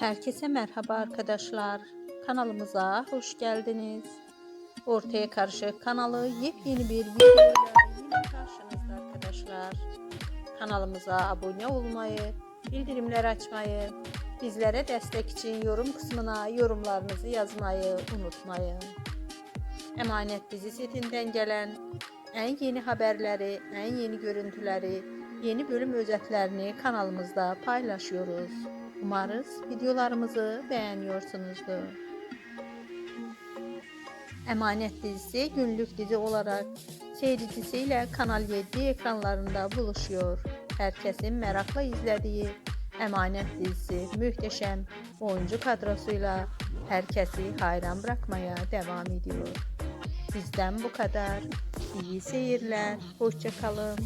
Herkese merhaba arkadaşlar. Kanalımıza hoş geldiniz. Ortaya Karışık kanalı yepyeni bir videoyla yine karşınızda arkadaşlar. Kanalımıza abone olmayı, bildirimler açmayı, bizlere destek için yorum kısmına yorumlarınızı yazmayı unutmayın. Emanet dizi setinden gelen en yeni haberleri, en yeni görüntüleri, yeni bölüm özetlerini kanalımızda paylaşıyoruz. Umarız videolarımızı beğeniyorsunuzdur. Emanet dizisi günlük dizi olarak seyircisiyle Kanal 7 ekranlarında buluşuyor. Herkesin merakla izlediği Emanet dizisi muhteşem oyuncu kadrosuyla herkesi hayran bırakmaya devam ediyor. Bizden bu kadar. İyi seyirler. Hoşça kalın.